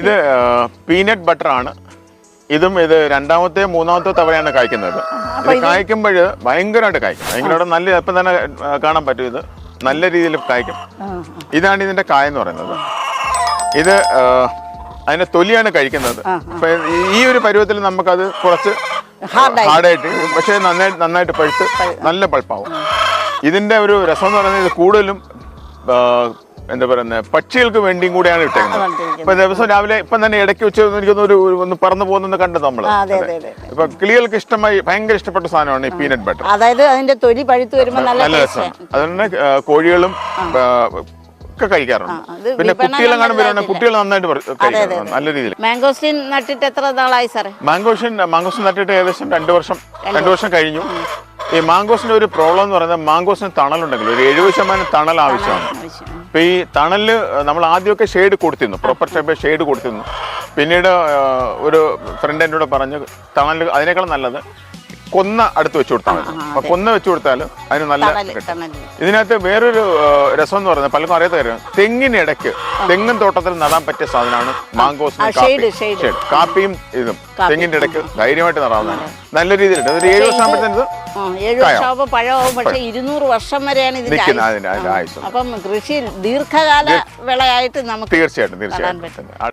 ഇത് peanut butter ആണ്. ഇതും ഇത് രണ്ടാമത്തെ മൂന്നാമത്തെ തവണയാണ് കായ്ക്കുന്നത്. ഇത് കായ്ക്കുമ്പോൾ ഭയങ്കരമായിട്ട് കായ്ക്കും. ഭയങ്കരമായിട്ട് നല്ല ഇപ്പം തന്നെ കാണാൻ പറ്റും ഇത്. നല്ല രീതിയിൽ കായ്ക്കും. ഇതാണ് ഇതിന്റെ കായ എന്ന് പറയുന്നത്. ഇത് അതിന്റെ തൊലിയാണ് കഴിക്കുന്നത്. അപ്പൊ ഈ ഒരു പരുവത്തിൽ നമുക്കത് കുറച്ച് ഹാർഡായി. ഹാർഡായിട്ട് പക്ഷേ നന്നായിട്ട് നന്നായിട്ട് പഴുത്ത് നല്ല പൾപ്പാവും. ഇതിന്റെ ഒരു രസം എന്ന് പറയുന്നത് ഇത് കൂടുതലും എന്താ പറയുന്നത് പക്ഷികൾക്ക് വേണ്ടിയും കൂടെയാണ് ഇട്ടേക്കുന്നത്. ഇപ്പൊ ദിവസം രാവിലെ ഇപ്പം തന്നെ ഇടയ്ക്ക് വെച്ച് എനിക്കൊന്ന് ഒരു ഒരു ഒന്ന് പറന്നു പോകുന്നു കണ്ടത് നമ്മൾ. ഇപ്പൊ കിളികൾക്ക് ഇഷ്ടമായി ഭയങ്കര ഇഷ്ടപ്പെട്ട സാധനമാണ് ഈ പീനട്ട് ബട്ടർ. അതായത് അതിന്റെ തൊലി പഴുത്ത് വരുമ്പോൾ നല്ല രസമാണ് അതുകൊണ്ട് കോഴികളും ഒക്കെ കഴിക്കാറുണ്ട്. പിന്നെ കുട്ടികളെ കാണുമ്പോൾ കുട്ടികൾ നന്നായിട്ട് കഴിക്കാറുണ്ട്. നല്ല രീതിയിൽ. മാംഗോസ്റ്റീൻ നട്ടിട്ട് എത്ര നാളായി സാറേ? മാംഗോഷൻ മാംഗോസ് നട്ടിട്ട് ഏകദേശം രണ്ട് വർഷം രണ്ട് വർഷം കഴിഞ്ഞു. ഈ മാംഗോസിന്റെ ഒരു പ്രോബ്ലം എന്ന് പറയുന്നത് മാംഗോസിന് തണലുണ്ടെങ്കിൽ ഒരു എഴുപത് ശതമാനം തണൽ ആവശ്യമാണ്. അപ്പൊ ഇപ്പൊ ഈ തണലിൽ നമ്മൾ ആദ്യമൊക്കെ ഷെയ്ഡ് കൊടുത്തിരുന്നു. പ്രോപ്പർ ടൈപ്പ് ഷെയ്ഡ് കൊടുത്തിരുന്നു. പിന്നീട് ഒരു ഫ്രണ്ട് എന്നോട് പറഞ്ഞു തണൽ അതിനേക്കാൾ നല്ലത് കൊന്ന അടുത്ത് വെച്ച് കൊടുത്താൽ മതി. അപ്പൊ കൊന്ന വെച്ച് കൊടുത്താൽ അതിന് നല്ല കിട്ടും. ഇതിനകത്ത് വേറൊരു രസം എന്ന് പറയുന്നത് പലർക്കും അറിയാത്ത കാര്യം തെങ്ങിനിടയ്ക്ക് തെങ്ങും തോട്ടത്തിൽ നടാൻ പറ്റിയ സാധനമാണ് മാങ്കോസ് ആ, shade, shade. കാപ്പിയും ഇതും. തെങ്ങിന്റെ ഇടയ്ക്ക് ധൈര്യമായിട്ട് നടാവുന്നതാണ്. നല്ല രീതിയിലുണ്ട്. ഒരു ഏഴ് വർഷം ആകുമ്പോഴത്തേന് ഇത് ആ, ഏഴ് വർഷമാകുമ്പോ പഴമാവും. പക്ഷെ ഇരുന്നൂറ് വർഷം വരെയാണ് ഇതിന്റെ നിൽക്കുന്ന ആയുസ്. അതിന്റെ അതിന്റെ ആയുസ്. അപ്പം കൃഷി ദീർഘകാല വിളയായിട്ട് നമുക്ക് തീർച്ചയായിട്ടും നടാൻ തീർച്ചയായിട്ടും. ആ,